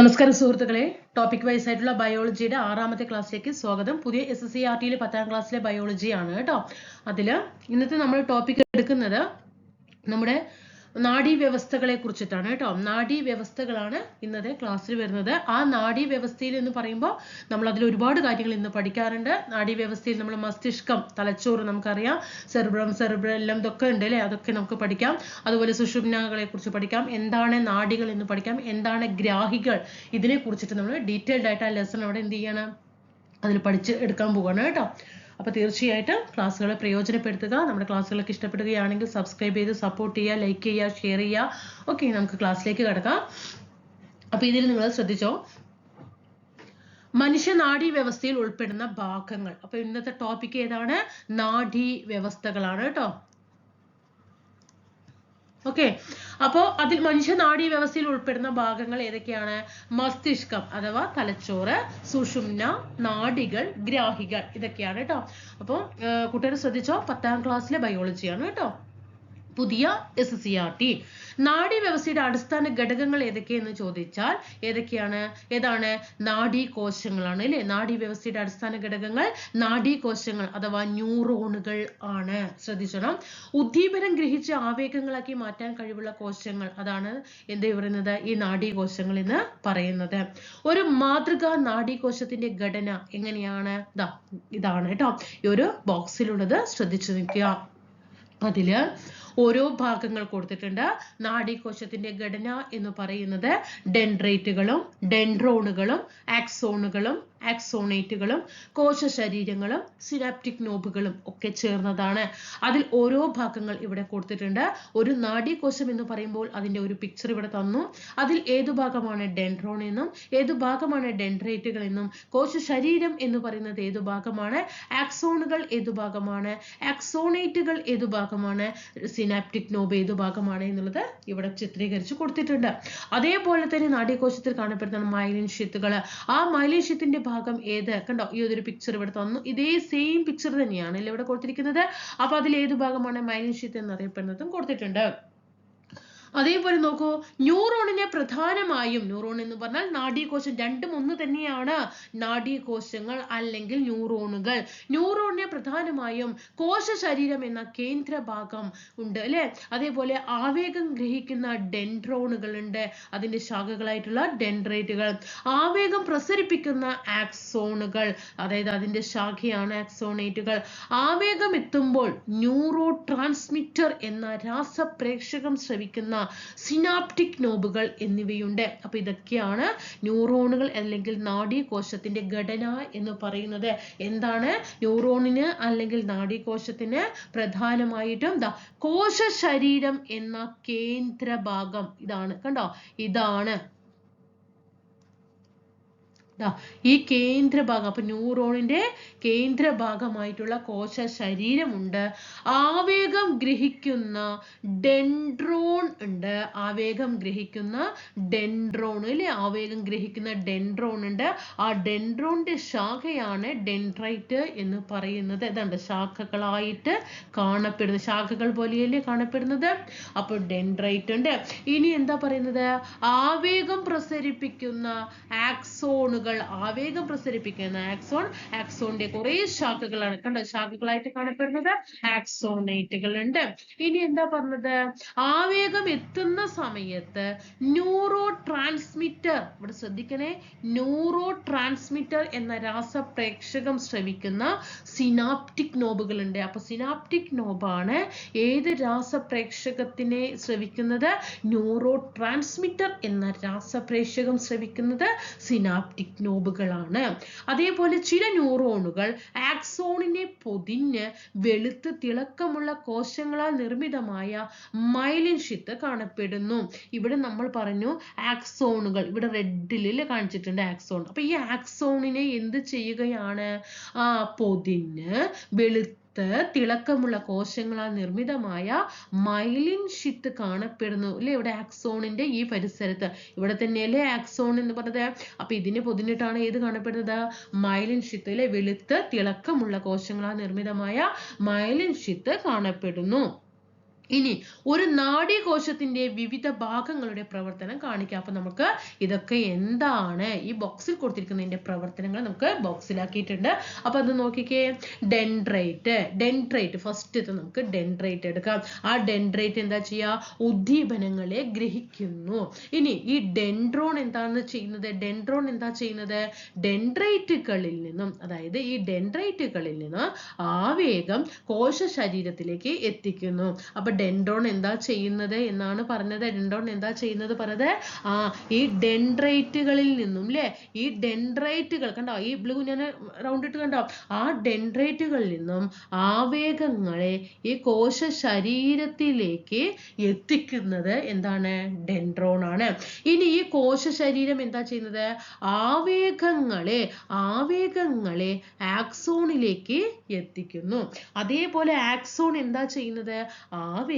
നമസ്കാരം സുഹൃത്തുക്കളെ. Topic wise ആയിട്ടുള്ള ബയോളജിയുടെ ആറാമത്തെ ക്ലാസ്സിലേക്ക് സ്വാഗതം. പുതിയ എസ് എസ് സി ആർ ടിയിലെ പത്താം ക്ലാസ്സിലെ ബയോളജി ആണ് കേട്ടോ. അതിൽ ഇന്നത്തെ നമ്മൾ ടോപ്പിക് എടുക്കുന്നത് നമ്മുടെ നാഡീ വ്യവസ്ഥകളെ കുറിച്ചിട്ടാണ് കേട്ടോ. നാഡീ വ്യവസ്ഥകളാണ് ഇന്നത്തെ ക്ലാസ്സിൽ വരുന്നത്. ആ നാഡീ വ്യവസ്ഥയിൽ എന്ന് പറയുമ്പോൾ നമ്മൾ അതിൽ ഒരുപാട് കാര്യങ്ങൾ ഇന്ന് പഠിക്കാറുണ്ട്. നാഡീ വ്യവസ്ഥയിൽ നമ്മൾ മസ്തിഷ്കം തലച്ചോറ് നമുക്കറിയാം. സെറിബ്രം സെറിബ്രല്ലം ഇതൊക്കെ ഉണ്ട് അല്ലേ? അതൊക്കെ നമുക്ക് പഠിക്കാം. അതുപോലെ സുഷുമ്നകളെ കുറിച്ച് പഠിക്കാം. എന്താണ് നാഡികൾ എന്ന് പഠിക്കാം. എന്താണ് ഗ്രാഹികൾ? ഇതിനെ കുറിച്ചിട്ട് നമ്മൾ ഡീറ്റെയിൽഡ് ആയിട്ട് ആ ലെസൺ അവിടെ എന്ത് ചെയ്യണം? അതിൽ പഠിച്ച് എടുക്കാൻ പോവാണ് കേട്ടോ. അപ്പോൾ തീർച്ചയായിട്ടും ക്ലാസ്സുകളെ പ്രയോജനപ്പെടുത്തുക. നമ്മുടെ ക്ലാസ്സുകളൊക്കെ ഇഷ്ടപ്പെടുകയാണെങ്കിൽ സബ്സ്ക്രൈബ് ചെയ്ത് സപ്പോർട്ട് ചെയ്യുക ലൈക്ക് ചെയ്യുക ഷെയർ ചെയ്യുക. ഓക്കെ നമുക്ക് ക്ലാസ്സിലേക്ക് കിടക്കാം. അപ്പോൾ ഇതിൽ നിങ്ങൾ ശ്രദ്ധിച്ചോ? മനുഷ്യ നാഡി വ്യവസ്ഥയിൽ ഉൾപ്പെടുന്ന ഭാഗങ്ങൾ. അപ്പൊ ഇന്നത്തെ ടോപ്പിക് ഏതാണ്? നാഡീ വ്യവസ്ഥകളാണ് കേട്ടോ. ഓക്കെ അപ്പോൾ അതിൽ മനുഷ്യ നാഡീ വ്യവസ്ഥയിൽ ഉൾപ്പെടുന്ന ഭാഗങ്ങൾ ഏതൊക്കെയാണ്? മസ്തിഷ്കം അഥവാ തലച്ചോറ് സുഷുമ്ന നാഡികൾ ഗ്രാഹികൾ ഇതൊക്കെയാണ് കേട്ടോ. അപ്പോൾ കുട്ടികൾ ശ്രദ്ധിച്ചോ? പത്താം ക്ലാസ്സിലെ ബയോളജിയാണ് കേട്ടോ. പുതിയ എസ് സി ആർ ടി നാഡി വ്യവസ്ഥയുടെ അടിസ്ഥാന ഘടകങ്ങൾ ഏതൊക്കെയെന്ന് ചോദിച്ചാൽ ഏതൊക്കെയാണ്? ഏതാണ്? നാഡി കോശങ്ങളാണ് അല്ലെ? നാഡി വ്യവസ്ഥയുടെ അടിസ്ഥാന ഘടകങ്ങൾ നാഡി കോശങ്ങൾ അഥവാ ന്യൂറോണുകൾ ആണ്. ശ്രദ്ധിച്ചണം. ഉദ്ദീപനം ഗ്രഹിച്ച് ആവേഗങ്ങളാക്കി മാറ്റാൻ കഴിവുള്ള കോശങ്ങൾ അതാണ് എന്ത് പറയുന്നത്? ഈ നാഡി കോശങ്ങൾ എന്ന് പറയുന്നത്. ഒരു മാതൃകാ നാഡി കോശത്തിന്റെ ഘടന എങ്ങനെയാണ്? ഇതാണ് കേട്ടോ. ഈ ഒരു ബോക്സിലുള്ളത് ശ്രദ്ധിച്ചു നിൽക്കുക. അതിൽ ഓരോ ഭാഗങ്ങൾ കൊടുത്തിട്ടുണ്ട്. നാഡീകോശത്തിന്റെ ഘടന എന്ന് പറയുന്നത് ഡെൻഡ്രേറ്റുകളും ഡെൻഡ്രോണുകളും ആക്സോണുകളും ആക്സോണേറ്റുകളും കോശ ശരീരങ്ങളും സിനാപ്റ്റിക് നോബുകളും ഒക്കെ ചേർന്നതാണ്. അതിൽ ഓരോ ഭാഗങ്ങൾ ഇവിടെ കൊടുത്തിട്ടുണ്ട്. ഒരു നാഡീകോശം എന്ന് പറയുമ്പോൾ അതിന്റെ ഒരു പിക്ചർ ഇവിടെ തന്നു. അതിൽ ഏതു ഭാഗമാണ് ഡെൻഡ്രോൺ എന്നും ഏതു ഭാഗമാണ് ഡെൻഡ്രൈറ്റുകൾ എന്നും കോശ ശരീരം എന്ന് പറയുന്നത് ഏതു ഭാഗമാണ് ആക്സോണുകൾ ഏതു ഭാഗമാണ് ആക്സോണേറ്റുകൾ ഏതു ഭാഗമാണ് സിനാപ്റ്റിക് നോബ് ഏതു ഭാഗമാണ് എന്നുള്ളത് ഇവിടെ ചിത്രീകരിച്ച് കൊടുത്തിട്ടുണ്ട്. അതേപോലെ തന്നെ നാഡീകോശത്തിൽ കാണപ്പെടുന്ന മൈലിൻ ഷിത്തുകൾ ആ മൈലിൻ ഷിത്തിന്റെ ഭാഗം ഏത്? കണ്ടോ? ഈ ഒരു പിക്ചർ ഇവിടെ തന്നു. ഇതേ സെയിം പിക്ചർ തന്നെയാണ് ഇവിടെ കൊടുത്തിരിക്കുന്നത്? അപ്പൊ അതിൽ ഏത് ഭാഗമാണ് മൈലിൻ ഷിത്ത് എന്നറിയപ്പെടുന്നതും കൊടുത്തിട്ടുണ്ട്. അതേപോലെ നോക്കൂ ന്യൂറോണിനെ പ്രധാനമായും ന്യൂറോൺ എന്ന് പറഞ്ഞാൽ നാഡീകോശം രണ്ടും ഒന്ന് തന്നെയാണ്. നാഡീകോശങ്ങൾ അല്ലെങ്കിൽ ന്യൂറോണുകൾ. ന്യൂറോണിനെ പ്രധാനമായും കോശ ശരീരം എന്ന കേന്ദ്ര ഭാഗം ഉണ്ട് അല്ലെ? അതേപോലെ ആവേഗം ഗ്രഹിക്കുന്ന ഡെൻഡ്രോണുകൾ ഉണ്ട് അതിന്റെ ശാഖകളായിട്ടുള്ള ഡെൻഡ്രൈറ്റുകൾ. ആവേഗം പ്രസരിപ്പിക്കുന്ന ആക്സോണുകൾ അതായത് അതിന്റെ ശാഖയാണ് ആക്സോണേറ്റുകൾ. ആവേഗം എത്തുമ്പോൾ ന്യൂറോ ട്രാൻസ്മിറ്റർ എന്ന രാസപ്രേക്ഷകം ശ്രവിക്കുന്ന സിനാപ്റ്റിക് നോബുകൾ എന്നിവയുണ്ട്. അപ്പൊ ഇതൊക്കെയാണ് ന്യൂറോണുകൾ അല്ലെങ്കിൽ നാഡീകോശത്തിന്റെ ഘടന എന്ന് പറയുന്നത്. എന്താണ്? ന്യൂറോണിന് അല്ലെങ്കിൽ നാഡീകോശത്തിന് പ്രധാനമായിട്ടും ദാ കോശ ശരീരം എന്ന കേന്ദ്രഭാഗം ഇതാണ്. കണ്ടോ? ഇതാണ്. ഈ കേന്ദ്രഭാഗം അപ്പൊ ന്യൂറോണിന്റെ കേന്ദ്രഭാഗമായിട്ടുള്ള കോശ ശരീരമുണ്ട്. ആവേഗം ഗ്രഹിക്കുന്ന ഡെൻഡ്രോൺ ഉണ്ട്. ആവേഗം ഗ്രഹിക്കുന്ന ഡെൻഡ്രോൺ അല്ലെ? ആവേഗം ഗ്രഹിക്കുന്ന ഡെൻഡ്രോൺ ഉണ്ട്. ആ ഡെൻഡ്രോണിന്റെ ശാഖയാണ് ഡെൻഡ്രൈറ്റ് എന്ന് പറയുന്നത്. ഏതാണ്ട് ശാഖകളായിട്ട് കാണപ്പെടുന്നത്. ശാഖകൾ പോലെയല്ലേ കാണപ്പെടുന്നത്? അപ്പോൾ ഡെൻഡ്രൈറ്റ് ഉണ്ട്. ഇനി എന്താ പറയുന്നത്? ആവേഗം പ്രസരിപ്പിക്കുന്ന ആക്സോണുകൾ ആവേഗം പ്രസരിപ്പിക്കുന്ന ആക്സോൺ ആക്സോണിന്റെ കുറെ ശാഖകളാണ് കണ്ടോ? ശാഖകളായിട്ട് കാണപ്പെടുന്നത് ആക്സോണേറ്റുകൾ ഉണ്ട്. ഇനി എന്താ പറഞ്ഞത്? ആവേഗം എത്തുന്ന സമയത്ത് ന്യൂറോ ട്രാൻസ്മിറ്റർ ഇവിടെ ശ്രദ്ധിക്കണേ. ന്യൂറോ ട്രാൻസ്മിറ്റർ എന്ന രാസപ്രേക്ഷകം ശ്രവിക്കുന്ന സിനാപ്റ്റിക് നോബുകൾ ഉണ്ട്. അപ്പൊ സിനാപ്റ്റിക് നോബാണ് ഏത് രാസപ്രേക്ഷകത്തിനെ ശ്രവിക്കുന്നത്? ന്യൂറോ ട്രാൻസ്മിറ്റർ എന്ന രാസപ്രേക്ഷകം ശ്രവിക്കുന്നത് സിനാപ്റ്റിക് നോബുകളാണ് അതേപോലെ ചില ന്യൂറോണുകൾ ആക്സോണിനെ പൊതിഞ്ഞ് വെളുത്ത് തിളക്കമുള്ള കോശങ്ങളാൽ നിർമ്മിതമായ മൈലിൻ ഷിത്ത് കാണപ്പെടുന്നു. ഇവിടെ നമ്മൾ പറഞ്ഞു ആക്സോണുകൾ ഇവിടെ റെഡിൽ കാണിച്ചിട്ടുണ്ട് ആക്സോൺ അപ്പൊ ഈ ആക്സോണിനെ എന്ത് ചെയ്യുകയാണ്? ആ പൊതിഞ്ഞ് വെളുത്ത തിളക്കമുള്ള കോശങ്ങളാൽ നിർമ്മിതമായ മൈലിൻ ഷിത്ത് കാണപ്പെടുന്നു. അല്ലെ ഇവിടെ ആക്സോണിന്റെ ഈ പരിസരത്ത്. ഇവിടെ തന്നെയല്ലേ ആക്സോൺ എന്ന് പറഞ്ഞത്? അപ്പൊ ഇതിന് പൊതിഞ്ഞിട്ടാണ് ഏത് കാണപ്പെടുന്നത്? മൈലിൻ ഷിത്ത് അല്ലെ വെളുത്ത് തിളക്കമുള്ള കോശങ്ങളാൽ നിർമ്മിതമായ മൈലിൻ ഷിത്ത് കാണപ്പെടുന്നു. ഇനി ഒരു നാഡീകോശത്തിന്റെ വിവിധ ഭാഗങ്ങളുടെ പ്രവർത്തനം കാണിക്കാം. അപ്പൊ നമുക്ക് ഇതൊക്കെ എന്താണ്? ഈ ബോക്സിൽ കൊടുത്തിരിക്കുന്നതിന്റെ പ്രവർത്തനങ്ങൾ നമുക്ക് ബോക്സിലാക്കിയിട്ടുണ്ട് അപ്പൊ അത് നോക്കിക്കേ. ഡെൻഡ്രൈറ്റ് ഡെൻഡ്രൈറ്റ് ഫസ്റ്റ് നമുക്ക് ഡെൻഡ്രൈറ്റ് എടുക്കാം. ആ ഡെൻഡ്രൈറ്റ് എന്താ ചെയ്യാ ഉദ്ദീപനങ്ങളെ ഗ്രഹിക്കുന്നു. ഇനി ഈ ഡെൻഡ്രോൺ എന്താണ് ചെയ്യുന്നത്? ഡെൻഡ്രോൺ എന്താ ചെയ്യുന്നത്? ഡെൻഡ്രൈറ്റുകളിൽ നിന്നും അതായത് ഈ ഡെൻഡ്രൈറ്റുകളിൽ നിന്ന് ആവേഗം കോശ ശരീരത്തിലേക്ക് എത്തിക്കുന്നു. അപ്പൊ ഡെൻഡ്രോൺ എന്താ ചെയ്യുന്നത് എന്നാണ് പറഞ്ഞത്. ഡെൻഡ്രോൺ എന്താ ചെയ്യുന്നത് പറഞ്ഞത്? ആ ഈ ഡെൻഡ്രൈറ്റുകളിൽ നിന്നും ല്ലേ? ഈ ഡെൻഡ്രൈറ്റുകൾ കണ്ടോ? ഈ ബ്ലൂ ഞാൻ റൗണ്ട് ഇട്ട് കണ്ടോ? ആ ഡെൻഡ്രൈറ്റുകളിൽ നിന്നും ആവേഗങ്ങളെ ഈ കോശ ശരീരത്തിലേക്ക് എത്തിക്കുന്നത് എന്താണ്? ഡെൻഡ്രോൺ ആണ്. ഇനി ഈ കോശ ശരീരം എന്താ ചെയ്യുന്നത്? ആവേഗങ്ങളെ ആവേഗങ്ങളെ ആക്സോണിലേക്ക് എത്തിക്കുന്നു. അതേപോലെ ആക്സോൺ എന്താ ചെയ്യുന്നത്? ആവേഗം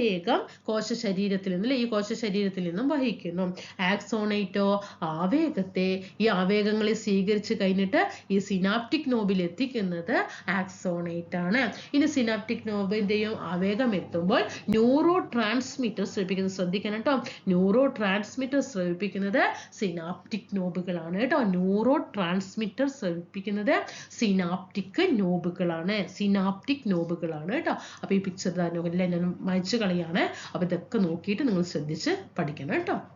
കോശ ശരീരത്തിൽ നിന്ന് ഈ കോശ ശരീരത്തിൽ നിന്നും വഹിക്കുന്നു. ആക്സോണൈറ്റോ ആവേഗത്തെ ഈ ആവേഗങ്ങളെ സ്വീകരിച്ച് കഴിഞ്ഞിട്ട് ഈ സിനാപ്റ്റിക് നോബിൽ എത്തിക്കുന്നത് ആക്സോണൈറ്റ് ആണ്. ഇനി സിനാപ്റ്റിക് നോബിന്റെയും ആവേഗം എത്തുമ്പോൾ ന്യൂറോ ട്രാൻസ്മിറ്റർ സ്രവിപ്പിക്കുന്നത് ശ്രദ്ധിക്കണം കേട്ടോ. ന്യൂറോ ട്രാൻസ്മിറ്റർ സ്രവിപ്പിക്കുന്നത് സിനാപ്റ്റിക് നോബുകളാണ് കേട്ടോ. ന്യൂറോ ട്രാൻസ്മിറ്റർ സ്രവിപ്പിക്കുന്നത് സിനാപ്റ്റിക് നോബുകളാണ് സിനാപ്റ്റിക് നോബുകളാണ് കേട്ടോ. അപ്പൊ ഈ പിക്ചർ എല്ലാം ഞാൻ കളയാണ്. അപ്പൊ ഇതൊക്കെ നോക്കിയിട്ട് നിങ്ങൾ ശ്രദ്ധിച്ച് പഠിക്കണം കേട്ടോ.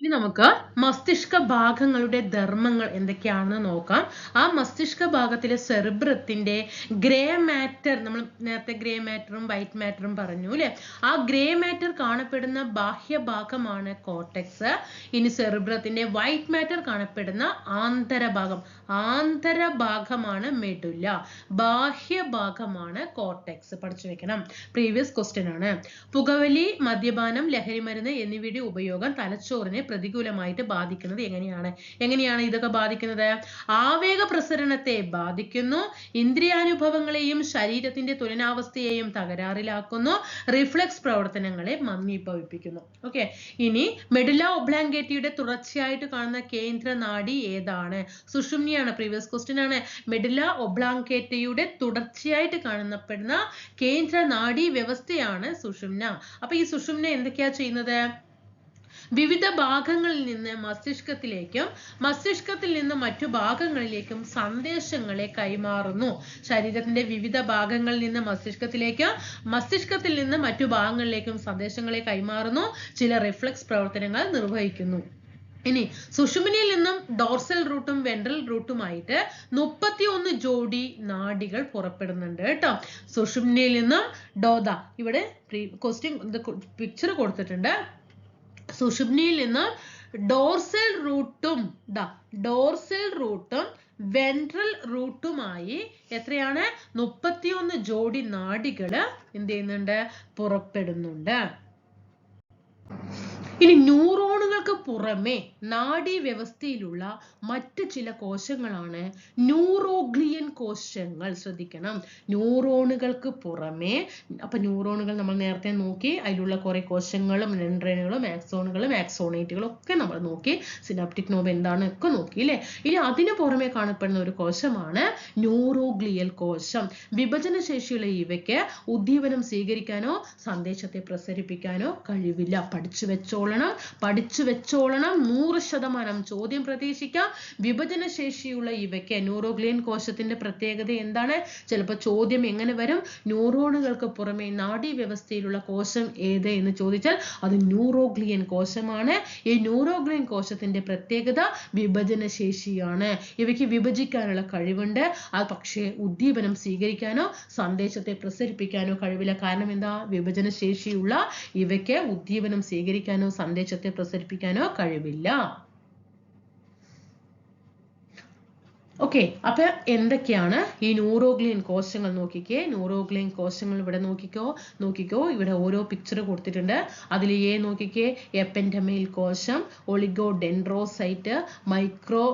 ഇനി നമുക്ക് മസ്തിഷ്ക ഭാഗങ്ങളുടെ ധർമ്മങ്ങൾ എന്തൊക്കെയാണെന്ന് നോക്കാം. ആ മസ്തിഷ്ക ഭാഗത്തിലെ സെറിബ്രത്തിന്റെ ഗ്രേ മാറ്റർ നമ്മൾ നേരത്തെ ഗ്രേ മാറ്ററും വൈറ്റ് മാറ്ററും പറഞ്ഞു അല്ലെ? ആ ഗ്രേ മാറ്റർ കാണപ്പെടുന്ന ബാഹ്യഭാഗമാണ് കോട്ടക്സ് ഇനി സെറിബ്രത്തിന്റെ വൈറ്റ് മാറ്റർ കാണപ്പെടുന്ന ആന്തരഭാഗം ആന്തരഭാഗമാണ് മെഡുല. ബാഹ്യഭാഗമാണ് കോട്ടക്സ് പഠിച്ചു വെക്കണം. പ്രീവിയസ് ക്വസ്റ്റ്യൻ ആണ്. പുകവലി മദ്യപാനം ലഹരിമരുന്ന് എന്നിവയുടെ ഉപയോഗം തലച്ചോറിനെ പ്രതികൂലമായിട്ട് ബാധിക്കുന്നത് എങ്ങനെയാണ്? എങ്ങനെയാണ് ഇതൊക്കെ ബാധിക്കുന്നത്? ആവേഗ പ്രസരണത്തെ ബാധിക്കുന്നു ഇന്ദ്രിയാനുഭവങ്ങളെയും ശരീരത്തിന്റെ തുലനാവസ്ഥയെയും തകരാറിലാക്കുന്നു റിഫ്ലക്സ് പ്രവർത്തനങ്ങളെ മന്ദീഭവിപ്പിക്കുന്നു. ഓക്കെ ഇനി മെഡുല ഒബ്ലാങ്കേറ്റിയുടെ തുടർച്ചയായിട്ട് കാണുന്ന കേന്ദ്ര നാഡി ഏതാണ്? സുഷുമ്നിയാണ് പ്രീവിയസ് ക്വസ്റ്റ്യൻ ആണ്. മെഡുല ഒബ്ലാങ്കേറ്റയുടെ തുടർച്ചയായിട്ട് കാണപ്പെടുന്ന കേന്ദ്ര നാഡീ വ്യവസ്ഥയാണ് സുഷുമ്ന. അപ്പൊ ഈ സുഷുമ്ന എന്തൊക്കെയാ ചെയ്യുന്നത്? വിവിധ ഭാഗങ്ങളിൽ നിന്ന് മസ്തിഷ്കത്തിലേക്കും മസ്തിഷ്കത്തിൽ നിന്ന് മറ്റു ഭാഗങ്ങളിലേക്കും സന്ദേശങ്ങളെ കൈമാറുന്നു. ശരീരത്തിന്റെ വിവിധ ഭാഗങ്ങളിൽ നിന്ന് മസ്തിഷ്കത്തിലേക്കും മസ്തിഷ്കത്തിൽ നിന്ന് മറ്റു ഭാഗങ്ങളിലേക്കും സന്ദേശങ്ങളെ കൈമാറുന്നു. ചില റിഫ്ലക്സ് പ്രവർത്തനങ്ങൾ നിർവഹിക്കുന്നു. ഇനി സുഷുമിനിയിൽ നിന്നും ഡോർസൽ റൂട്ടും വെൻട്രൽ റൂട്ടുമായിട്ട് മുപ്പത്തിയൊന്ന് ജോഡി നാഡികൾ പുറപ്പെടുന്നുണ്ട് കേട്ടോ. സുഷുമിനിയിൽ നിന്നും ഡോദ ഇവിടെ ക്വസ്റ്റ്യൻ പിക്ചർ കൊടുത്തിട്ടുണ്ട്. സുഷുമ്നയിൽ നിന്ന് ഡോർസൽ റൂട്ടും ഡോർസൽ റൂട്ടും വെൻട്രൽ റൂട്ടുമായി എത്രയാണ്? മുപ്പത്തിയൊന്ന് ജോഡി നാഡികൾ എന്ത് ചെയ്യുന്നുണ്ട്? പുറപ്പെടുന്നുണ്ട്. ഇനി ന്യൂറോണുകൾക്ക് പുറമെ നാഡീവ്യവസ്ഥയിലുള്ള മറ്റ് ചില കോശങ്ങളാണ് ന്യൂറോഗ്ലിയൻ കോശങ്ങൾ. ശ്രദ്ധിക്കണം. ന്യൂറോണുകൾക്ക് പുറമെ അപ്പൊ ന്യൂറോണുകൾ നമ്മൾ നേരത്തെ നോക്കി. അതിലുള്ള കുറെ കോശങ്ങളും നെൻഡ്രനുകളും ആക്സോണുകളും ആക്സോണേറ്റുകളും ഒക്കെ നമ്മൾ നോക്കി. സിനാപ്റ്റിക് നോബ് എന്താണ് ഒക്കെ നോക്കി അല്ലേ? ഇനി അതിനു പുറമെ കാണപ്പെടുന്ന ഒരു കോശമാണ് ന്യൂറോഗ്ലിയൽ കോശം. വിഭജന ശേഷിയുള്ള ഇവയ്ക്ക് ഉദ്ദീപനം സ്വീകരിക്കാനോ സന്ദേശത്തെ പ്രസരിപ്പിക്കാനോ കഴിവില്ല. പഠിച്ചു വെച്ചോളണം പഠിച്ചു വെച്ചോളണം നൂറ് ശതമാനം ചോദ്യം പ്രതീക്ഷിക്കാം. വിഭജന ശേഷിയുള്ള ഇവയ്ക്ക് ന്യൂറോഗ്ലിയൻ കോശത്തിന്റെ പ്രത്യേകത എന്താണ്? ചിലപ്പോൾ ചോദ്യം എങ്ങനെ വരും? ന്യൂറോണുകൾക്ക് പുറമെ നാഡീ വ്യവസ്ഥയിലുള്ള കോശം ഏത് എന്ന് ചോദിച്ചാൽ അത് ന്യൂറോഗ്ലിയൻ കോശമാണ്. ഈ ന്യൂറോഗ്ലിയൻ കോശത്തിന്റെ പ്രത്യേകത വിഭജന ശേഷിയാണ്. ഇവയ്ക്ക് വിഭജിക്കാനുള്ള കഴിവുണ്ട്. അത് പക്ഷേ ഉദ്ദീപനം സ്വീകരിക്കാനോ സന്ദേശത്തെ പ്രസരിപ്പിക്കാനോ കഴിവില്ല. കാരണം എന്താ? വിഭജന ശേഷിയുള്ള ഇവയ്ക്ക് ഉദ്ദീപനം സ്വീകരിക്കാനോ സന്ദേശത്തെ പ്രസരിപ്പിക്കാനോ കഴിവില്ല. ഓക്കെ അപ്പൊ എന്തൊക്കെയാണ്? ഈ ന്യൂറോഗ്ലിയൻ കോശങ്ങൾ നോക്കിക്കേ ന്യൂറോഗ്ലിയൻ കോശങ്ങൾ ഇവിടെ നോക്കിക്കോ നോക്കിക്കോ ഇവിടെ ഓരോ പിക്ചർ കൊടുത്തിട്ടുണ്ട്. അതിൽ ഏ നോക്കിക്കേ? എപ്പൻഡമൈൽ കോശം ഒളിഗോ ഡെൻഡ്രോസൈറ്റ് മൈക്രോ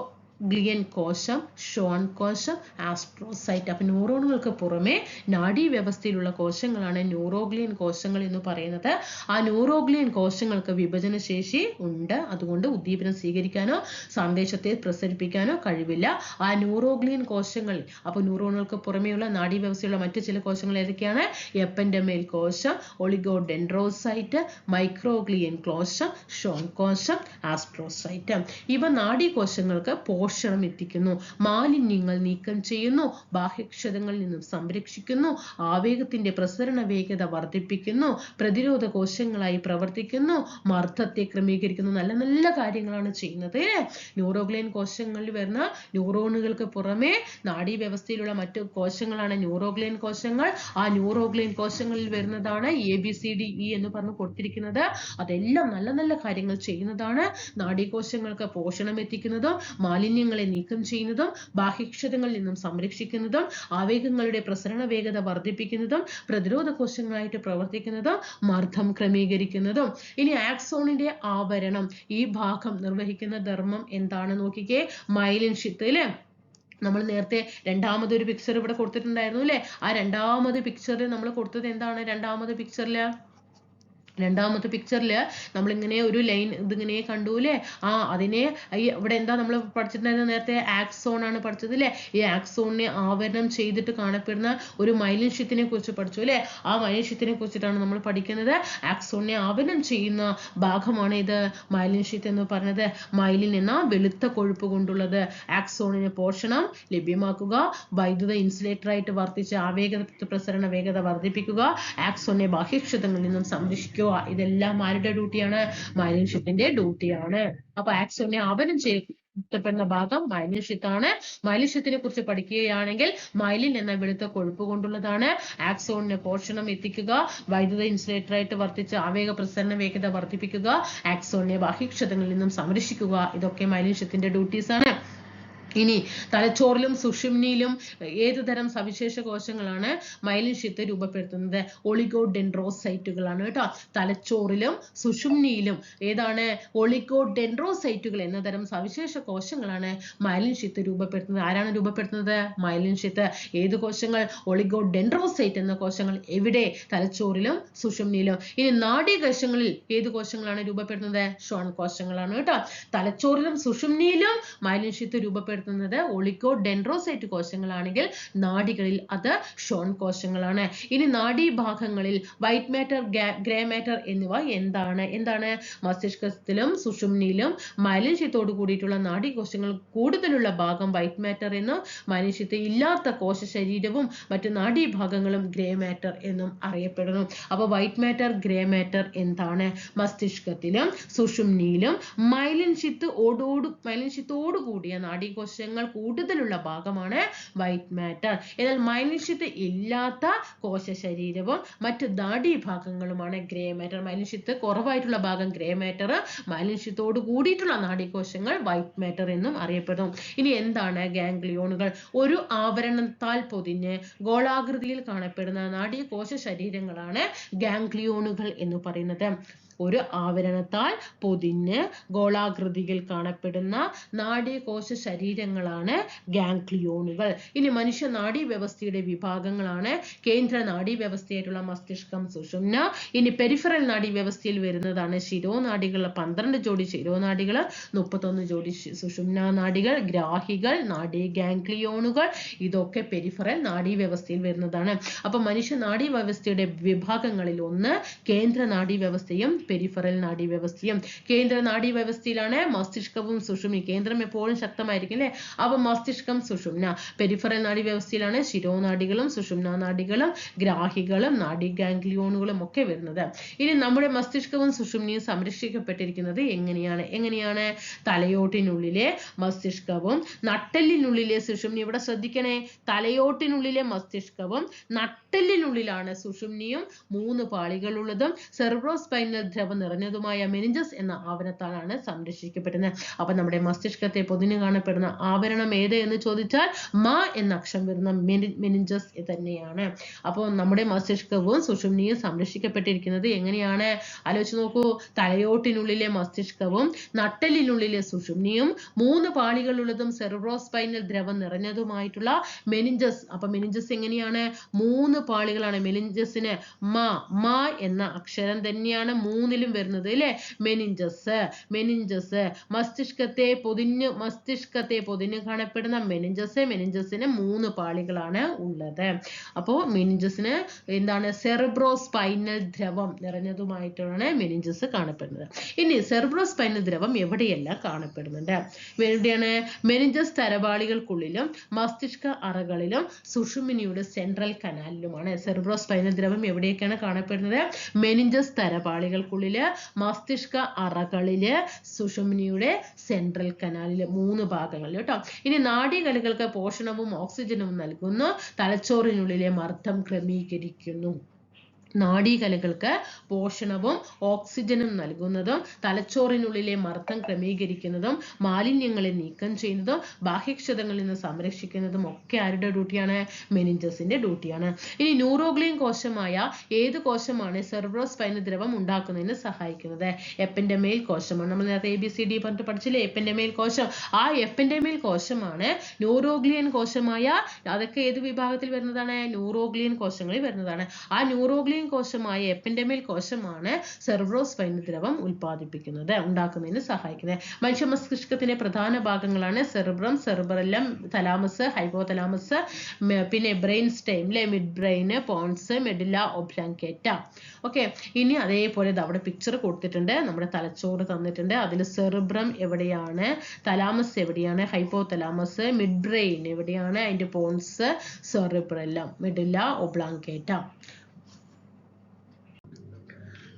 ഗ്ലിയൻ കോശം ഷോൺ കോശം ആസ്ട്രോസൈറ്റ്. അപ്പൊ ന്യൂറോണുകൾക്ക് പുറമെ നാഡീവ്യവസ്ഥയിലുള്ള കോശങ്ങളാണ് ന്യൂറോഗ്ലിയൻ കോശങ്ങൾ എന്ന് പറയുന്നത്. ആ ന്യൂറോഗ്ലിയൻ കോശങ്ങൾക്ക് വിഭജന ശേഷി ഉണ്ട്. അതുകൊണ്ട് ഉദ്ദീപനം സ്വീകരിക്കാനോ സന്ദേശത്തെ പ്രസരിപ്പിക്കാനോ കഴിവില്ല. ആ ന്യൂറോഗ്ലിയൻ കോശങ്ങൾ അപ്പോൾ ന്യൂറോണുകൾക്ക് പുറമെയുള്ള നാഡീവ്യവസ്ഥയുള്ള മറ്റു ചില കോശങ്ങൾ ഏതൊക്കെയാണ്? എപ്പൻഡമേൽ കോശം ഒളിഗോഡെൻഡ്രോസൈറ്റ് മൈക്രോഗ്ലിയൻ കോശം ഷോൺ കോശം ആസ്ട്രോസൈറ്റ്. ഇവ നാഡീകോശങ്ങൾക്ക് പോഷണം എത്തിക്കുന്നു മാലിന്യങ്ങൾ നീക്കം ചെയ്യുന്നു. ബാഹ്യക്ഷതങ്ങളിൽ നിന്നും സംരക്ഷിക്കുന്നു. ആവേഗത്തിന്റെ പ്രസരണ വേഗത വർദ്ധിപ്പിക്കുന്നു. പ്രതിരോധ കോശങ്ങളായി പ്രവർത്തിക്കുന്നു. മർദ്ദത്തെ ക്രമീകരിക്കുന്നു. നല്ല നല്ല കാര്യങ്ങളാണ് ചെയ്യുന്നത്. ന്യൂറോഗ്ലിയൻ കോശങ്ങളിൽ വരുന്ന ന്യൂറോണുകൾക്ക് പുറമെ നാഡീവ്യവസ്ഥയിലുള്ള മറ്റു കോശങ്ങളാണ് ന്യൂറോഗ്ലിയൻ കോശങ്ങൾ. ആ ന്യൂറോഗ്ലിയൻ കോശങ്ങളിൽ വരുന്നതാണ് A B C D E എന്ന് പറഞ്ഞ് കൊടുത്തിരിക്കുന്നത്. അതെല്ലാം നല്ല നല്ല കാര്യങ്ങൾ ചെയ്യുന്നതാണ്. നാഡീകോശങ്ങൾക്ക് പോഷണം എത്തിക്കുന്നതും മാലിന്യങ്ങളെ നീക്കം ചെയ്യുന്നതും ബാഹ്യക്ഷതങ്ങളിൽ നിന്നും സംരക്ഷിക്കുന്നതും ആവേഗങ്ങളുടെ പ്രസരണ വേഗത വർദ്ധിപ്പിക്കുന്നതും പ്രതിരോധ കോശങ്ങളായിട്ട് പ്രവർത്തിക്കുന്നതും മർദ്ദം ക്രമീകരിക്കുന്നതും. ഇനി ആക്സോണിന്റെ ആവരണം ഈ ഭാഗം നിർവഹിക്കുന്ന ധർമ്മം എന്താണ് നോക്കിക്കേ? മൈലിൻ ഷിത്ത് അല്ലേ നമ്മൾ നേരത്തെ രണ്ടാമതൊരു പിക്ചർ ഇവിടെ കൊടുത്തിട്ടുണ്ടായിരുന്നു അല്ലേ ആ രണ്ടാമത് പിക്ചറിൽ നമ്മൾ കൊടുത്തത് എന്താണ്? രണ്ടാമത് പിക്ചറിൽ രണ്ടാമത്തെ പിക്ചറിൽ നമ്മളിങ്ങനെ ഒരു ലൈൻ ഇതിങ്ങനെ കണ്ടു അല്ലേ ആ അതിനെ ഇവിടെ എന്താ നമ്മൾ പഠിച്ചിട്ടുണ്ടായിരുന്നത് നേരത്തെ ആക്സോൺ ആണ് പഠിച്ചത് അല്ലേ ഈ ആക്സോണിനെ ആവരണം ചെയ്തിട്ട് കാണപ്പെടുന്ന ഒരു മൈലിൻ ഷിത്തിനെ കുറിച്ച് പഠിച്ചു അല്ലേ? ആ മൈലിൻ ഷിത്തിനെ കുറിച്ചിട്ടാണ് നമ്മൾ പഠിക്കുന്നത്. ആക്സോണിനെ ആവരണം ചെയ്യുന്ന ഭാഗമാണ് ഇത് മൈലിൻ ഷിത്ത് എന്ന് പറഞ്ഞത് മൈലിൻ എന്ന വെളുത്ത കൊഴുപ്പ് കൊണ്ടുള്ളത്. ആക്സോണിന് പോഷണം ലഭ്യമാക്കുക. വൈദ്യുത ഇൻസുലേറ്റർ ആയിട്ട് വർത്തിച്ച് ആവേഗ പ്രസരണ വേഗത വർദ്ധിപ്പിക്കുക. ആക്സോണിനെ ബാഹ്യക്ഷതങ്ങളിൽ നിന്നും സംരക്ഷിക്കുക. ഇതെല്ലാം ആരുടെ ഡ്യൂട്ടിയാണ്? മൈലിൻ ഷിത്തിന്റെ ഡ്യൂട്ടിയാണ്. അപ്പൊ ആക്സോണിനെ അവനും ചെയ്യപ്പെടുന്ന ഭാഗം മൈലിൻ മൈലിഷ്യത്തിനെ കുറിച്ച് പഠിക്കുകയാണെങ്കിൽ മൈലിൻ എന്ന വെളുത്ത കൊഴുപ്പ് കൊണ്ടുള്ളതാണ്. ആക്സോണിന് പോഷണം എത്തിക്കുക വൈദ്യുത ഇൻസുലേറ്ററായിട്ട് വർത്തിച്ച് ആവേഗ പ്രസരണ വേഗത വർദ്ധിപ്പിക്കുക ആക്സോണിനെ ബാഹ്യക്ഷതങ്ങളിൽ നിന്നും സംരക്ഷിക്കുക ഇതൊക്കെ മൈലിൻ ഷിത്തിന്റെ ഡ്യൂട്ടീസ് ആണ് ഇനി തലച്ചോറിലും സുഷുമ്നിയിലും ഏത് തരം സവിശേഷ കോശങ്ങളാണ് മൈലിൻ ഷിത്ത് രൂപപ്പെടുത്തുന്നത്? ഒളിഗോഡെൻഡ്രോസൈറ്റുകളാണ് കേട്ടോ. തലച്ചോറിലും സുഷുമ്നിയിലും ഏതാണ് ഒളിഗോഡെൻഡ്രോസൈറ്റുകൾ എന്ന തരം സവിശേഷ കോശങ്ങളാണ് മൈലിൻ ഷിത്ത് രൂപപ്പെടുത്തുന്നത്. ആരാണ് രൂപപ്പെടുത്തുന്നത്? മൈലിൻ ഷിത്ത് ഏത് കോശങ്ങൾ? ഒളിഗോഡെൻഡ്രോസൈറ്റ് എന്ന കോശങ്ങൾ എവിടെ? തലച്ചോറിലും സുഷുമ്നിയിലും. ഇനി നാഡീകോശങ്ങളിൽ ഏത് കോശങ്ങളാണ് രൂപപ്പെടുത്തുന്നത്? ഷോൺ കോശങ്ങളാണ് കേട്ടോ. തലച്ചോറിലും സുഷുമ്നിയിലും മൈലിൻ ഷിത്ത് രൂപപ്പെടുത്തുന്നത് ഒളിക്കോ ഡെൻഡ്രോസൈറ്റ് കോശങ്ങളാണെങ്കിൽ നാഡികളിൽ അത് ഷോൺ കോശങ്ങളാണ്. ഇനി നാഡീഭാഗങ്ങളിൽ വൈറ്റ് മാറ്റർ ഗ്രേ മാറ്റർ എന്നിവ എന്താണ്? എന്താണ്? മസ്തിഷ്കത്തിലും സുഷുമ്നിയിലും മൈലിൻഷ്യത്തോട് കൂടിയിട്ടുള്ള നാഡീകോശങ്ങൾ കൂടുതലുള്ള ഭാഗം വൈറ്റ് മാറ്റർ എന്നും മനുഷ്യത്തെ ഇല്ലാത്ത കോശ ശരീരവും മറ്റു നാഡീഭാഗങ്ങളും ഗ്രേ മാറ്റർ എന്നും അറിയപ്പെടുന്നു. അപ്പൊ വൈറ്റ് മാറ്റർ ഗ്രേ മാറ്റർ എന്താണ്? മസ്തിഷ്കത്തിലും സുഷുമ്നിയിലും മൈലിൻ ഷിത്ത് ഓടോട് മൈലിൻ ഷിത്തോട് കൂടിയ നാഡീകോശങ്ങൾ കൂടുതലുള്ള ഭാഗമാണ് വൈറ്റ് മാറ്റർ എന്നാൽ മൈലിൻ ഷിത്ത് ഇല്ലാത്ത കോശ ശരീരവും മറ്റു നാഡീഭാഗങ്ങളുമാണ് ഗ്രേ മാറ്റർ മൈലിൻ ഷിത്ത് കുറവായിട്ടുള്ള ഭാഗം ഗ്രേ മാറ്റർ മനുഷ്യത്തോട് കൂടിയിട്ടുള്ള നാഡീകോശങ്ങൾ വൈറ്റ് മാറ്റർ എന്നും അറിയപ്പെടുന്നു. ഇനി എന്താണ് ഗാംഗ്ലിയോണുകൾ? ഒരു ആവരണത്താൽ പൊതിഞ്ഞ് ഗോളാകൃതിയിൽ കാണപ്പെടുന്ന നാഡീകോശ ശരീരങ്ങളാണ് ഗാംഗ്ലിയോണുകൾ എന്ന് പറയുന്നത്. ഒരു ആവരണത്താൽ പൊതിഞ്ഞ് ഗോളാകൃതിയിൽ കാണപ്പെടുന്ന നാഡീകോശ ശരീരങ്ങളാണ് ഗാംഗ്ലിയോണുകൾ. ഇനി മനുഷ്യ നാഡീവ്യവസ്ഥയുടെ വിഭാഗങ്ങളാണ് കേന്ദ്ര നാഡീവ്യവസ്ഥയായിട്ടുള്ള മസ്തിഷ്കം സുഷുമ്ന. ഇനി പെരിഫറൽ നാഡീവ്യവസ്ഥയിൽ വരുന്നതാണ് ശിരോനാഡികൾ പന്ത്രണ്ട് ജോഡി ശിരോനാഡികൾ മുപ്പത്തൊന്ന് ജോഡി സുഷുമ്ന നാഡികൾ ഗ്രാഹികൾ നാഡീ ഗാംഗ്ലിയോണുകൾ. ഇതൊക്കെ പെരിഫറൽ നാഡീവ്യവസ്ഥയിൽ വരുന്നതാണ്. അപ്പൊ മനുഷ്യ നാഡീവ്യവസ്ഥയുടെ വിഭാഗങ്ങളിൽ ഒന്ന് കേന്ദ്ര നാഡീവ്യവസ്ഥയും പെരിഫറൽ നാഡീവ്യവസ്ഥയും. കേന്ദ്ര നാഡീവ്യവസ്ഥയിലാണ് മസ്തിഷ്കവും സുഷുമി കേന്ദ്രം എപ്പോഴും ശക്തമായിരിക്കും അല്ലേ? അപ്പൊ മസ്തിഷ്കം സുഷുമ്ന പെരിഫറൽ നാഡീവ്യവസ്ഥയിലാണ് ശിരോനാഡികളും സുഷുമ്ന നാഡികളും ഗ്രാഹികളും നാഡി ഗാംഗ്ലിയോണുകളും ഒക്കെ വരുന്നത്. ഇനി നമ്മുടെ മസ്തിഷ്കവും സുഷുമ്നിയും സംരക്ഷിക്കപ്പെട്ടിരിക്കുന്നത് എങ്ങനെയാണ്? എങ്ങനെയാണ്? തലയോട്ടിനുള്ളിലെ മസ്തിഷ്കവും നട്ടെല്ലിനുള്ളിലെ സുഷുമ്നി ഇവിടെ ശ്രദ്ധിക്കണേ. തലയോട്ടിനുള്ളിലെ മസ്തിഷ്കവും നട്ടെല്ലിനുള്ളിലാണ് സുഷുമ്നിയും മൂന്ന് പാളികളുള്ളതും. സെർബ്രോസ്പൈനൽ ദ്രവം നിറഞ്ഞതുമായ മെനിഞ്ചസ് എന്ന ആവരണത്താലാണ് സംരക്ഷിക്കപ്പെടുന്നത്. അപ്പൊ നമ്മുടെ മസ്തിഷ്കത്തെ പൊതിഞ്ഞു കാണപ്പെടുന്ന ആവരണം ഏത് എന്ന് ചോദിച്ചാൽ മ എന്ന അക്ഷരം വരുന്ന മെനിഞ്ചസ് തന്നെയാണ്. അപ്പോൾ നമ്മുടെ മസ്തിഷ്കവും സുഷുമ്നിയും സംരക്ഷിക്കപ്പെട്ടിരിക്കുന്നത് എങ്ങനെയാണ്? ആലോചിച്ച് നോക്കൂ. തലയോട്ടിനുള്ളിലെ മസ്തിഷ്കവും നട്ടലിനുള്ളിലെ സുഷുമ്നിയും മൂന്ന് പാളികളുള്ളതും സെറിബ്രോസ്പൈനൽ ദ്രവം നിറഞ്ഞതുമായിട്ടുള്ള മെനിഞ്ചസ്. അപ്പൊ മെനിഞ്ചസ് എങ്ങനെയാണ്? മൂന്ന് പാളികളാണ്. മെനിഞ്ചസിന് മ മ എന്ന അക്ഷരം തന്നെയാണ് മൂന്നിലും വരുന്നത് അല്ലെ മെനിഞ്ചസ് മെനിഞ്ചസ് മസ്തിഷ്കത്തെ പൊതിഞ്ഞ് മസ്തിഷ്കത്തെ പൊതിഞ്ഞ് കാണപ്പെടുന്ന മെനിഞ്ചസ് മെനിഞ്ചസിന് മൂന്ന് പാളികളാണ് ഉള്ളത്. അപ്പോൾ മെനിഞ്ചസിന് എന്താണ്? സെറിബ്രോസ്പൈനൽ ദ്രവം നിറഞ്ഞതുമായിട്ടാണ് മെനിഞ്ചസ് കാണപ്പെടുന്നത്. ഇനി സെറിബ്രോസ്പൈനൽ ദ്രവം എവിടെയെല്ലാം കാണപ്പെടുന്നുണ്ട് എവിടെയാണ്? മെനിഞ്ചസ് തരവാളികൾക്കുള്ളിലും മസ്തിഷ്ക അറകളിലും സുഷുമിനിയുടെ സെൻട്രൽ കനാലിലുമാണ് സെറിബ്രോസ്പൈനൽ ദ്രവം എവിടെയൊക്കെയാണ് കാണപ്പെടുന്നത്? മെനിഞ്ചസ് തരപാളികൾക്കുള്ളിൽ മസ്തിഷ്ക അറകളിൽ സുഷുമിനിയുടെ സെൻട്രൽ കനാലിൽ മൂന്ന് ഭാഗങ്ങളിൽ കേട്ടോ ഇനി നാഡീകലകൾക്ക് പോഷണവും ഓക്സിജനും നൽകുന്നു. തലച്ചോറിനുള്ളിലെ മർദ്ദം ക്രമീകരിക്കുന്നു. നാഡീകലകൾക്ക് പോഷണവും ഓക്സിജനും നൽകുന്നതും തലച്ചോറിനുള്ളിലെ മർദ്ദം ക്രമീകരിക്കുന്നതും മാലിന്യങ്ങളെ നീക്കം ചെയ്യുന്നതും ബാഹ്യക്ഷതങ്ങളിൽ നിന്ന് സംരക്ഷിക്കുന്നതും ഒക്കെ ആരുടെ ഡ്യൂട്ടിയാണ്? മെനിഞ്ചസിന്റെ ഡ്യൂട്ടിയാണ്. ഇനി ന്യൂറോഗ്ലിയൻ കോശമായ ഏത് കോശമാണ് സെർബ്രോസ്പൈന ദ്രവം ഉണ്ടാക്കുന്നതിന് സഹായിക്കുന്നത്? എപ്പിന്റെ മേൽ കോശമാണ്. നമ്മൾ നേരത്തെ എ ബി സി ഡി പറഞ്ഞിട്ട് പഠിച്ചില്ലേ? എപ്പിന്റെ മേൽ കോശം. ആ എപ്പിന്റെ മേൽ കോശമാണ് ന്യൂറോഗ്ലിയൻ കോശമായ അതൊക്കെ ഏത് വിഭാഗത്തിൽ വരുന്നതാണ്? ന്യൂറോഗ്ലിയൻ കോശങ്ങളിൽ വരുന്നതാണ്. ആ ന്യൂറോഗ്ലിയൻ കോശമായ എപ്പിൻഡമേൽ കോശമാണ് സെർബ്രോസ്പൈൻ ദ്രവം ഉൽപ്പാദിപ്പിക്കുന്നത് ഉണ്ടാക്കുന്നതിന് സഹായിക്കുന്നത്. മനുഷ്യ മസ്തിഷ്കത്തിന്റെ പ്രധാന ഭാഗങ്ങളാണ് സെർബ്രം സെർബറെല്ലാം തലാമസ് ഹൈപ്പോതലാമസ് പിന്നെ ബ്രെയിൻ സ്റ്റെയിം അല്ലെ mid brain pons medulla oblongata. Okay ഇനി അതേപോലെ ഇത് അവിടെ പിക്ചർ കൊടുത്തിട്ടുണ്ട് നമ്മുടെ തലച്ചോറ് തന്നിട്ടുണ്ട്. അതിൽ സെർബ്രം എവിടെയാണ് തലാമസ് എവിടെയാണ് ഹൈപ്പോ തലാമസ് മിഡ് ബ്രെയിൻ എവിടെയാണ് അതിന്റെ പോൺസ് സെറിബ്രല്ലം മെഡില്ല ഒബ്ലാങ്കേറ്റ.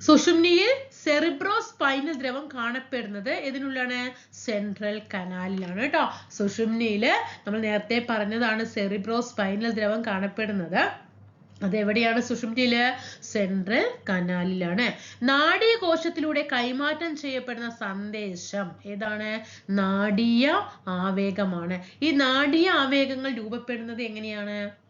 സുഷുമ്നിയിൽ സെറിബ്രോ സ്പൈനൽ ദ്രവം കാണപ്പെടുന്നത് ഏതിനുള്ളിലാണ് സെൻട്രൽ കനാലിലാണ് കേട്ടോ. സുഷുമ്നിയിൽ നമ്മൾ നേരത്തെ പറഞ്ഞതാണ് സെറിബ്രോ സ്പൈനൽ ദ്രവം കാണപ്പെടുന്നത്. അതെവിടെയാണ് സുഷുമ്നിയിൽ സെൻട്രൽ കനാലിലാണ് നാഡീകോശത്തിലൂടെ കൈമാറ്റം ചെയ്യപ്പെടുന്ന സന്ദേശം ഏതാണ്? നാഡീയ ആവേഗമാണ്. ഈ നാഡീയ ആവേഗങ്ങൾ രൂപപ്പെടുന്നത് എങ്ങനെയാണ്?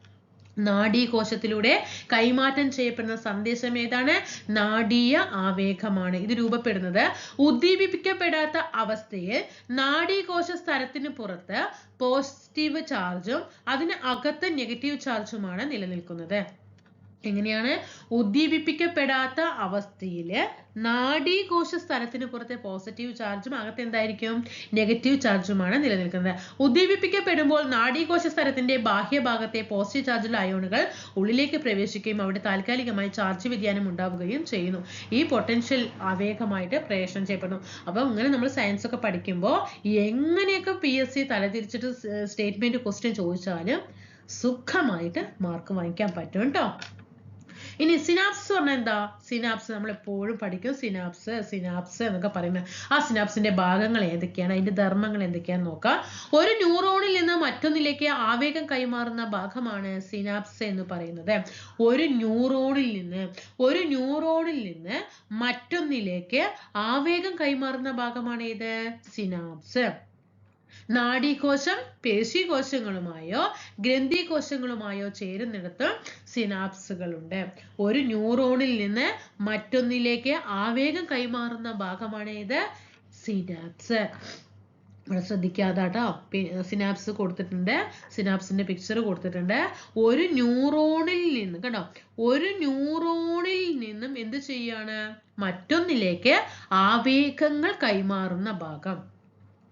നാഡീകോശത്തിലൂടെ കൈമാറ്റം ചെയ്യപ്പെടുന്ന സന്ദേശം ഏതാണ്? നാഡീയ ആവേഗമാണ്. ഇത് രൂപപ്പെടുന്നത് ഉദ്ദീപിപ്പിക്കപ്പെടാത്ത അവസ്ഥയിൽ നാഡീകോശ സ്ഥലത്തിന് പുറത്ത് പോസിറ്റീവ് ചാർജും അതിന് അകത്ത് നെഗറ്റീവ് ചാർജുമാണ് നിലനിൽക്കുന്നത്. എങ്ങനെയാണ്? ഉദ്ദീപിപ്പിക്കപ്പെടാത്ത അവസ്ഥയിൽ നാഡീകോശ സ്ഥലത്തിന് പുറത്തെ പോസിറ്റീവ് ചാർജും അകത്ത് എന്തായിരിക്കും? നെഗറ്റീവ് ചാർജുമാണ് നിലനിൽക്കുന്നത്. ഉദ്ദീപിപ്പിക്കപ്പെടുമ്പോൾ നാഡീകോശ സ്ഥലത്തിന്റെ ബാഹ്യഭാഗത്തെ പോസിറ്റീവ് ചാർജുള്ള അയോണുകൾ ഉള്ളിലേക്ക് പ്രവേശിക്കുകയും അവിടെ താൽക്കാലികമായി ചാർജ് വ്യതിയാനം ഉണ്ടാവുകയും ചെയ്യുന്നു. ഈ പൊട്ടൻഷ്യൽ ആവേഗമായിട്ട് പ്രേഷണം ചെയ്യപ്പെടുന്നു. അപ്പോൾ ഇങ്ങനെ നമ്മൾ സയൻസ് ഒക്കെ പഠിക്കുമ്പോൾ എങ്ങനെയൊക്കെ പി എസ് സി തലതിരിച്ചിട്ട് സ്റ്റേറ്റ്മെന്റ് ക്വസ്റ്റ്യൻ ചോദിച്ചാലും സുഖമായിട്ട് മാർക്ക് വാങ്ങിക്കാൻ പറ്റും കേട്ടോ ഇനി സിനാപ്സ് പറഞ്ഞാൽ എന്താ? സിനാപ്സ് നമ്മൾ എപ്പോഴും പഠിക്കും. സിനാപ്സ് സിനാപ്സ് എന്നൊക്കെ പറയുന്നത് ആ സിനാപ്സിന്റെ ഭാഗങ്ങൾ ഏതൊക്കെയാണ്? അതിന്റെ ധർമ്മങ്ങൾ എന്തൊക്കെയാണ് നോക്കാം. ഒരു ന്യൂറോണിൽ നിന്ന് മറ്റൊന്നിലേക്ക് ആവേഗം കൈമാറുന്ന ഭാഗമാണ് സിനാപ്സ് എന്ന് പറയുന്നത്. ഒരു ന്യൂറോണിൽ നിന്ന് ഒരു ന്യൂറോണിൽ നിന്ന് മറ്റൊന്നിലേക്ക് ആവേഗം കൈമാറുന്ന ഭാഗമാണ് ഏത്? സിനാപ്സ് നാഡീകോശം പേശികോശങ്ങളുമായോ ഗ്രന്ഥികോശങ്ങളുമായോ ചേരുന്നിടത്ത് സിനാപ്സുകളുണ്ട്. ഒരു ന്യൂറോണിൽ നിന്ന് മറ്റൊന്നിലേക്ക് ആവേഗം കൈമാറുന്ന ഭാഗമാണ് ഇത് സിനാപ്സ്. ഇവിടെ ശ്രദ്ധിക്കാതാട്ടോ സിനാപ്സ് കൊടുത്തിട്ടുണ്ട്. സിനാപ്സിന്റെ പിക്ചർ കൊടുത്തിട്ടുണ്ട്. ഒരു ന്യൂറോണിൽ നിന്ന് കണ്ടോ? ഒരു ന്യൂറോണിൽ നിന്നും എന്ത് ചെയ്യാണ്? മറ്റൊന്നിലേക്ക് ആവേഗങ്ങൾ കൈമാറുന്ന ഭാഗം.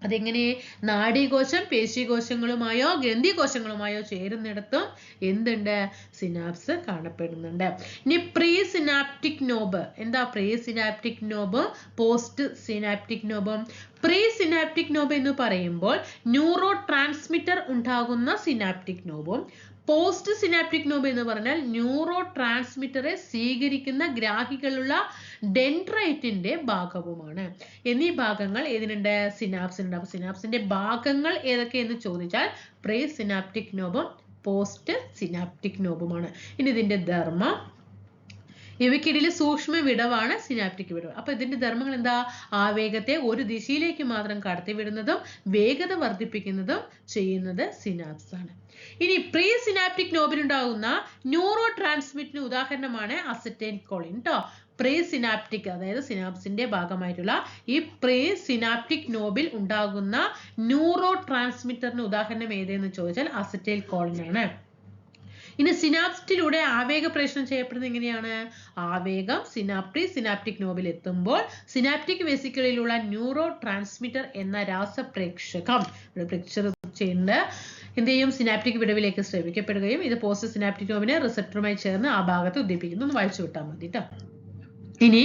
അതെങ്ങനെ നാഡീകോശം പേശികോശങ്ങളുമായോ ഗ്രന്ഥികോശങ്ങളുമായോ ചേരുന്നിടത്തും എന്തുണ്ട്? സിനാപ്സ് കാണപ്പെടുന്നുണ്ട്. ഇനി പ്രീ സിനാപ്റ്റിക് നോബ് എന്താ pre synaptic knob post synaptic knob pre synaptic knob എന്ന് പറയുമ്പോൾ ന്യൂറോ ട്രാൻസ്മിറ്റർ ഉണ്ടാകുന്ന സിനാപ്റ്റിക് നോബും പോസ്റ്റ് സിനാപ്റ്റിക് നോബ് എന്ന് പറഞ്ഞാൽ ന്യൂറോ ട്രാൻസ്മിറ്ററെ സ്വീകരിക്കുന്ന ഗ്രാഹികളുള്ള ഡെൻഡ്രൈറ്റിന്റെ ഭാഗവുമാണ്. എന്നീ ഭാഗങ്ങൾ ഏതിനുണ്ട്? സിനാപ്സിനുണ്ട് അപ്പൊ സിനാപ്സിന്റെ ഭാഗങ്ങൾ ഏതൊക്കെ എന്ന് ചോദിച്ചാൽ പ്രീ സിനാപ്റ്റിക് നോബും പോസ്റ്റ് സിനാപ്റ്റിക് നോബുമാണ് ഇനി ഇതിന്റെ ധർമ്മം. ഇവയ്ക്കിടയിൽ സൂക്ഷ്മ വിടവാണ് സിനാപ്റ്റിക് വിടവ്. അപ്പൊ ഇതിന്റെ ധർമ്മങ്ങൾ എന്താ? ആവേഗത്തെ ഒരു ദിശയിലേക്ക് മാത്രം കടത്തിവിടുന്നതും വേഗത വർദ്ധിപ്പിക്കുന്നതും ചെയ്യുന്നത് സിനാപ്സ് ആണ്. ഇനി പ്രീ സിനാപ്റ്റിക് നോബിലുണ്ടാകുന്ന ന്യൂറോ ട്രാൻസ്മിറ്റിന് ഉദാഹരണമാണ് അസറ്റൈൻ കോളിൻ കേട്ടോ പ്രീ സിനാപ്റ്റിക് അതായത് സിനാപ്സിന്റെ ഭാഗമായിട്ടുള്ള ഈ പ്രീ സിനാപ്റ്റിക് നോബിൽ ഉണ്ടാകുന്ന ന്യൂറോ ട്രാൻസ്മിറ്ററിന് ഉദാഹരണം ഏതെന്ന് ചോദിച്ചാൽ അസറ്റൈൽ കോളിനാണ് ഇനി സിനാപ്റ്റിലൂടെ ആവേഗ പ്രേഷണം ചെയ്യപ്പെടുന്നത് എങ്ങനെയാണ്? ആവേഗം സിനാപ്റ്റി സിനാപ്റ്റിക് നോബിൽ എത്തുമ്പോൾ സിനാപ്റ്റിക് വെസിക്കിളിലുള്ള ന്യൂറോ ട്രാൻസ്മിറ്റർ എന്ന രാസപ്രേക്ഷകം ഇവിടെ പ്രേക്ഷർ ചെയ്യുന്നത് എന്ത് ചെയ്യും? സിനാപ്റ്റിക് വിടവിലേക്ക് ശ്രമിക്കപ്പെടുകയും ഇത് പോസ്റ്റ് സിനാപ്റ്റിക് നോബിനെ റിസപ്റ്ററുമായി ചേർന്ന് ആ ഭാഗത്ത് ഉദ്ദീപിക്കുന്നു. ഒന്ന് വായിച്ചു വിട്ടാൽ മതി കേട്ടോ ഇനി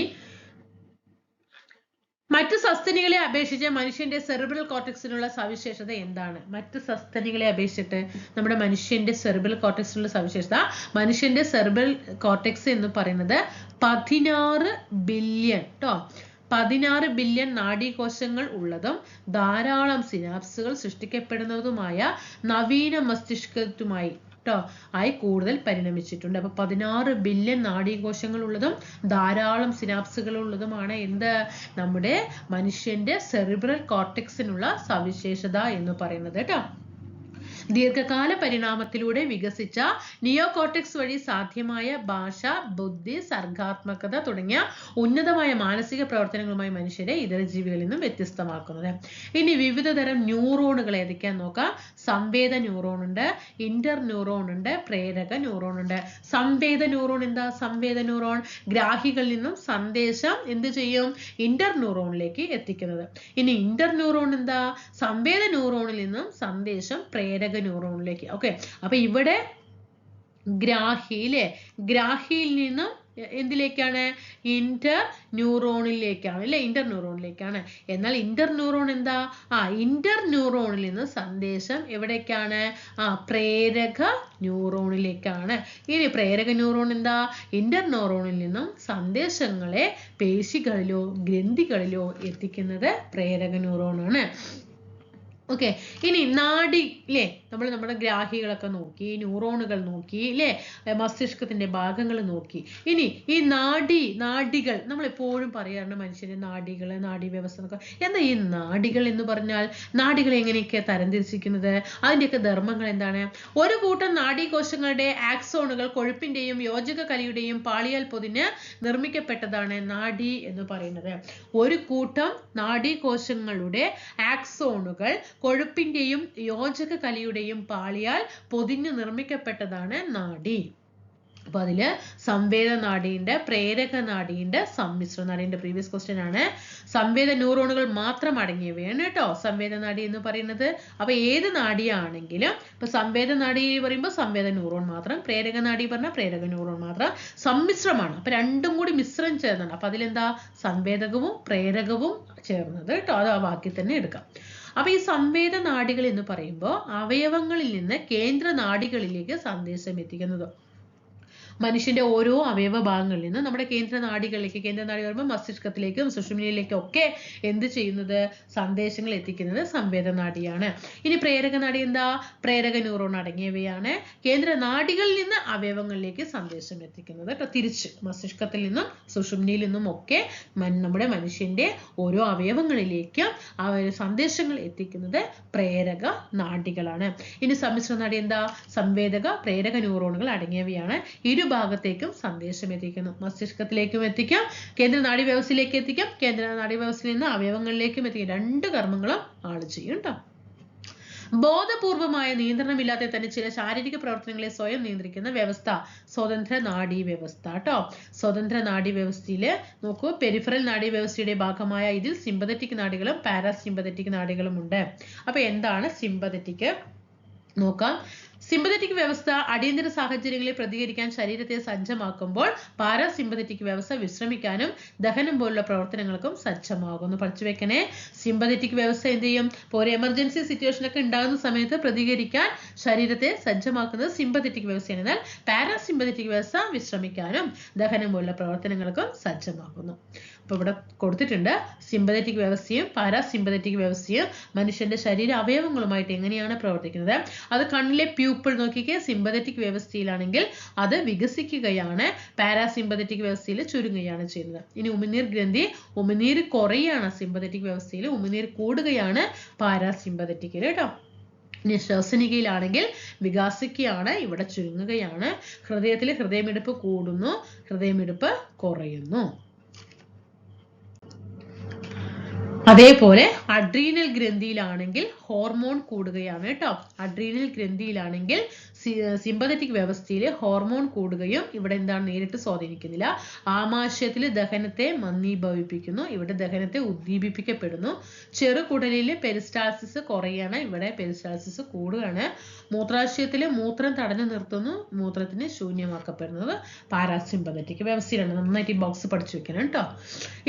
മറ്റു സസ്തനികളെ അപേക്ഷിച്ച് മനുഷ്യന്റെ സെറിബ്രൽ കോർട്ടക്സിനുള്ള സവിശേഷത എന്താണ്? മറ്റു സസ്തനികളെ അപേക്ഷിച്ചിട്ട് നമ്മുടെ മനുഷ്യന്റെ സെറിബ്രൽ കോർട്ടക്സിനുള്ള സവിശേഷത. മനുഷ്യന്റെ സെറിബ്രൽ കോർട്ടക്സ് എന്ന് പറയുന്നത് പതിനാറ് ബില്യൺ ട്ടോ? പതിനാറ് ബില്യൺ നാഡീകോശങ്ങൾ ഉള്ളതും ധാരാളം സിനാപ്സുകൾ സൃഷ്ടിക്കപ്പെടുന്നതുമായ നവീന മസ്തിഷ്കത്തുമായി ട്ടോ ആയി കൂടുതൽ പരിണമിച്ചിട്ടുണ്ട്. അപ്പൊ പതിനാറ് ബില്യൺ നാഡീകോശങ്ങൾ ഉള്ളതും ധാരാളം സിനാപ്സുകൾ ഉള്ളതുമാണ് എന്ത് നമ്മുടെ മനുഷ്യന്റെ സെറിബ്രൽ കോർട്ടക്സിനുള്ള സവിശേഷത എന്ന് പറയുന്നത് കേട്ടോ. ദീർഘകാല പരിണാമത്തിലൂടെ വികസിച്ച നിയോകോട്ടെക്സ് വഴി സാധ്യമായ ഭാഷ ബുദ്ധി സർഗാത്മകത തുടങ്ങിയ ഉന്നതമായ മാനസിക പ്രവർത്തനങ്ങളുമായി മനുഷ്യരെ ഇതര ജീവികളിൽ നിന്നും വ്യത്യസ്തമാക്കുന്നത്. ഇനി വിവിധ തരം ന്യൂറോണുകൾ ഏതൊക്കെയാന്ന് നോക്കാം. സംവേദ ന്യൂറോൺ ഉണ്ട് ഇന്റർ ന്യൂറോൺ ഉണ്ട് പ്രേരക ന്യൂറോൺ ഉണ്ട്. സംവേദ ന്യൂറോൺ എന്താ? സംവേദ ന്യൂറോൺ ഗ്രാഹികളിൽ നിന്നും സന്ദേശം എന്ത് ചെയ്യും? ഇന്റർ ന്യൂറോണിലേക്ക് എത്തിക്കുന്നത്. ഇനി ഇന്റർ ന്യൂറോൺ എന്താ? സംവേദ ന്യൂറോണിൽ നിന്നും സന്ദേശം പ്രേരക ന്യൂറോണിലേക്ക് ഓക്കെ അപ്പൊ ഇവിടെ ല്ലേ ഗ്രാഹിയിൽ നിന്ന് എന്തിലേക്കാണ്? ഇന്റർ ന്യൂറോണിലേക്കാണ് അല്ലെ? ഇന്റർ ന്യൂറോണിലേക്കാണ് എന്നാൽ ഇന്റർ ന്യൂറോൺ എന്താ? ആ ഇന്റർ ന്യൂറോണിൽ നിന്ന് സന്ദേശം എവിടേക്കാണ്? ആ പ്രേരക ന്യൂറോണിലേക്കാണ് ഇനി പ്രേരക ന്യൂറോൺ എന്താ? ഇന്റർ ന്യൂറോണിൽ നിന്നും സന്ദേശങ്ങളെ പേശികളിലോ ഗ്രന്ഥികളിലോ എത്തിക്കുന്നത് പ്രേരക ന്യൂറോണാണ് ഓക്കെ ഇനി നാഡി ഇല്ലേ? നമ്മൾ നമ്മുടെ ഗ്രാഹികളൊക്കെ നോക്കി ന്യൂറോണുകൾ നോക്കി ഇല്ലേ? മസ്തിഷ്കത്തിന്റെ ഭാഗങ്ങൾ നോക്കി. ഇനി ഈ നാഡി നാഡികൾ നമ്മൾ എപ്പോഴും പറയാറുണ്ട് മനുഷ്യന്റെ നാഡികൾ നാഡി വ്യവസ്ഥ എന്നൊക്കെ എന്താ ഈ നാഡികൾ എന്ന് പറഞ്ഞാൽ നാഡികൾ എങ്ങനെയൊക്കെ തരംതിരിച്ചിരിക്കുന്നത്? അതിന്റെയൊക്കെ ധർമ്മങ്ങൾ എന്താണ്? ഒരു കൂട്ടം നാഡീകോശങ്ങളുടെ ആക്സോണുകൾ കൊഴുപ്പിന്റെയും യോജക കലിയുടെയും പാളിയാൽ പൊതിഞ്ഞ് നിർമ്മിക്കപ്പെട്ടതാണ് നാഡി എന്ന് പറയുന്നത്. ഒരു കൂട്ടം നാഡീകോശങ്ങളുടെ ആക്സോണുകൾ കൊഴുപ്പിന്റെയും യോജക കലിയുടെയും പാളിയാൽ പൊതിഞ്ഞു നിർമ്മിക്കപ്പെട്ടതാണ് നാഡി. അപ്പൊ അതിൽ സംവേദ നാഡിയുണ്ട് പ്രേരക നാഡിയുണ്ട് സമ്മിശ്ര നാടിന്റെ പ്രീവിയസ് ക്വസ്റ്റ്യൻ ആണ്. സംവേദ ന്യൂറോണുകൾ മാത്രം അടങ്ങിയവയാണ് കേട്ടോ സംവേദ നാഡി എന്ന് പറയുന്നത്. അപ്പൊ ഏത് നാടിയാണെങ്കിലും ഇപ്പൊ സംവേദ നാഡി പറയുമ്പോൾ സംവേദ ന്യൂറോൺ മാത്രം പ്രേരക നാഡി പറഞ്ഞാൽ പ്രേരക ന്യൂറോൺ മാത്രം സമ്മിശ്രമാണ്. അപ്പൊ രണ്ടും കൂടി മിശ്രം ചേർന്നാണ്. അപ്പൊ അതിലെന്താ? സംവേദകവും പ്രേരകവും ചേർന്നത് കേട്ടോ അത് ആ വാക്കിൽ തന്നെ എടുക്കാം. അപ്പൊ ഈ സംവേദ നാഡികൾ എന്ന് പറയുമ്പോൾ അവയവങ്ങളിൽ നിന്ന് കേന്ദ്ര നാഡികളിലേക്ക് സന്ദേശം എത്തിക്കുന്നത്. മനുഷ്യന്റെ ഓരോ അവയവ ഭാഗങ്ങളിൽ നിന്ന് നമ്മുടെ കേന്ദ്ര നാഡികളിലേക്ക് കേന്ദ്ര നാഡി പറയുമ്പോൾ മസ്തിഷ്കത്തിലേക്കും സുഷുമ്നയിലേക്കും ഒക്കെ എന്ത് ചെയ്യുന്നത്? സന്ദേശങ്ങൾ എത്തിക്കുന്നത് സംവേദ നാഡിയാണ് ഇനി പ്രേരക നാഡി എന്താ? പ്രേരക ന്യൂറോൺ അടങ്ങിയവയാണ്. കേന്ദ്ര നാടികളിൽ നിന്ന് അവയവങ്ങളിലേക്ക് സന്ദേശം എത്തിക്കുന്നത്. കേട്ടോ തിരിച്ച് മസ്തിഷ്കത്തിൽ നിന്നും സുഷുമ്നിയിൽ നിന്നും ഒക്കെ നമ്മുടെ മനുഷ്യന്റെ ഓരോ അവയവങ്ങളിലേക്കും സന്ദേശങ്ങൾ എത്തിക്കുന്നത് പ്രേരക നാടികളാണ്. ഇനി സമ്മിശ്ര നാടി എന്താ? സംവേദക പ്രേരക ന്യൂറോണുകൾ അടങ്ങിയവയാണ്. ഇരുഭാഗത്തേക്കും സന്ദേശം എത്തിക്കുന്നു. മസ്തിഷ്കത്തിലേക്കും എത്തിക്കാം. കേന്ദ്ര നാഡീവ്യവസ്ഥയിലേക്ക് എത്തിക്കാം. കേന്ദ്ര നാഡീവ്യവസ്ഥയിൽ നിന്ന് അവയവങ്ങളിലേക്കും എത്തിക്കാം. രണ്ട് കർമ്മങ്ങളും ആൾ ചെയ്യും ബോധപൂർവമായ നിയന്ത്രണമില്ലാതെ തന്നെ ചില ശാരീരിക പ്രവർത്തനങ്ങളെ സ്വയം നിയന്ത്രിക്കുന്ന വ്യവസ്ഥ സ്വതന്ത്ര നാഡീ വ്യവസ്ഥ കേട്ടോ സ്വതന്ത്ര നാഡീ വ്യവസ്ഥയിൽ നോക്കൂ. പെരിഫറൽ നാഡീ വ്യവസ്ഥയുടെ ഭാഗമായ ഇതിൽ സിമ്പതറ്റിക് നാഡികളും പാരാസിമ്പതറ്റിക് നാഡികളും ഉണ്ട് അപ്പൊ എന്താണ് സിമ്പതറ്റിക്? നോക്കാം. സിമ്പതറ്റിക് വ്യവസ്ഥ അടിയന്തര സാഹചര്യങ്ങളിൽ പ്രതികരിക്കാൻ ശരീരത്തെ സജ്ജമാക്കുമ്പോൾ പാരാസിമ്പതറ്റിക് വ്യവസ്ഥ വിശ്രമിക്കാനും ദഹനം പോലുള്ള പ്രവർത്തനങ്ങൾക്കും സജ്ജമാകുന്നു. പഠിച്ചു വെക്കണേ. സിമ്പതറ്റിക് വ്യവസ്ഥ എന്ത് ചെയ്യും? ഇപ്പോൾ ഒരു എമർജൻസി സിറ്റുവേഷൻ ഒക്കെ ഉണ്ടാകുന്ന സമയത്ത് പ്രതികരിക്കാൻ ശരീരത്തെ സജ്ജമാക്കുന്നത് സിമ്പതറ്റിക് വ്യവസ്ഥയാണ്. എന്നാൽ പാരാസിമ്പതറ്റിക് വ്യവസ്ഥ വിശ്രമിക്കാനും ദഹനം പോലുള്ള പ്രവർത്തനങ്ങൾക്കും സജ്ജമാക്കുന്നു. അപ്പൊ ഇവിടെ കൊടുത്തിട്ടുണ്ട്. സിമ്പതറ്റിക് വ്യവസ്ഥയും പാരാസിമ്പതറ്റിക് വ്യവസ്ഥയും മനുഷ്യന്റെ ശരീര അവയവങ്ങളുമായിട്ട് എങ്ങനെയാണ് പ്രവർത്തിക്കുന്നത്? അത് കണ്ണിലെ പ്യൂപ്പിൾ നോക്കിക്കേ സിമ്പതറ്റിക് വ്യവസ്ഥയിലാണെങ്കിൽ അത് വികസിക്കുകയാണ് പാരാസിമ്പതറ്റിക് വ്യവസ്ഥയിൽ ചുരുങ്ങുകയാണ് ചെയ്യുന്നത്. ഇനി ഉമിനീർ ഗ്രന്ഥി ഉമിനീർ കുറയാണ് സിമ്പതറ്റിക് വ്യവസ്ഥയിൽ ഉമിനീർ കൂടുകയാണ് പാരാസിമ്പതറ്റിക്കിൽ കേട്ടോ. ഇനി ശ്വസനികയിലാണെങ്കിൽ വികാസിക്കുകയാണ് ഇവിടെ ചുരുങ്ങുകയാണ്. ഹൃദയത്തിൽ ഹൃദയമിടിപ്പ് കൂടുന്നു ഹൃദയമിടിപ്പ് കുറയുന്നു. അതേപോലെ അഡ്രീനൽ ഗ്രന്ഥിയിലാണെങ്കിൽ ഹോർമോൺ കൂടുകയാണ് കേട്ടോ. അഡ്രീനൽ ഗ്രന്ഥിയിലാണെങ്കിൽ സിമ്പതറ്റിക് വ്യവസ്ഥയിൽ ഹോർമോൺ കൂടുകയും ഇവിടെ എന്താണ് നേരിട്ട് സ്വാധീനിക്കുന്നില്ല. ആമാശയത്തിൽ ദഹനത്തെ മന്ദീഭവിപ്പിക്കുന്നു ഇവിടെ ദഹനത്തെ ഉദ്ദീപിപ്പിക്കപ്പെടുന്നു. ചെറുകുടലിൽ പെരിസ്റ്റാസിസ് കുറയാണ് ഇവിടെ പെരിസ്റ്റാസിസ് കൂടുകയാണ്. മൂത്രാശയത്തിൽ മൂത്രം തടഞ്ഞു നിർത്തുന്നു മൂത്രത്തിന് ശൂന്യമാക്കപ്പെടുന്നത് പാരാസിമ്പതറ്റിക് വ്യവസ്ഥയിലാണ്. നന്നായിട്ട് ഈ ബോക്സ് പഠിച്ചു വെക്കണം കേട്ടോ